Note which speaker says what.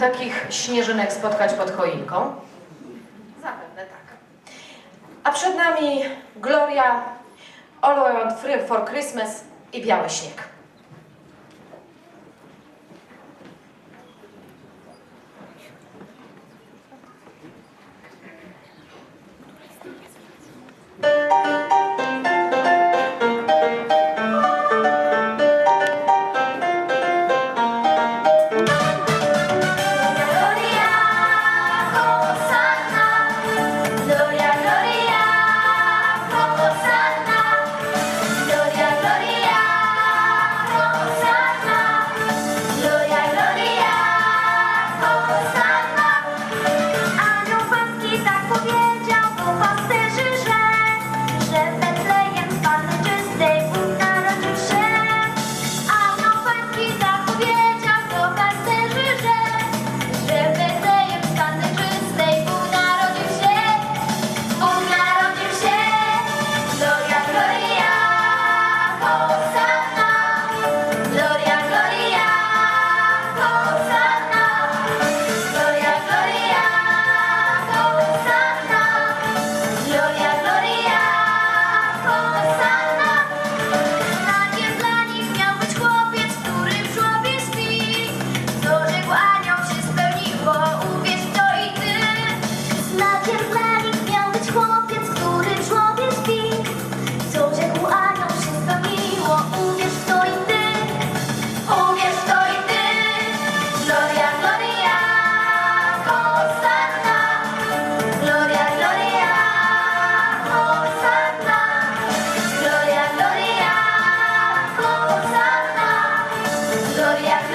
Speaker 1: takich śnieżynek spotkać pod choinką? Zapewne tak. A przed nami Gloria, All Want Free for Christmas i biały śnieg. historia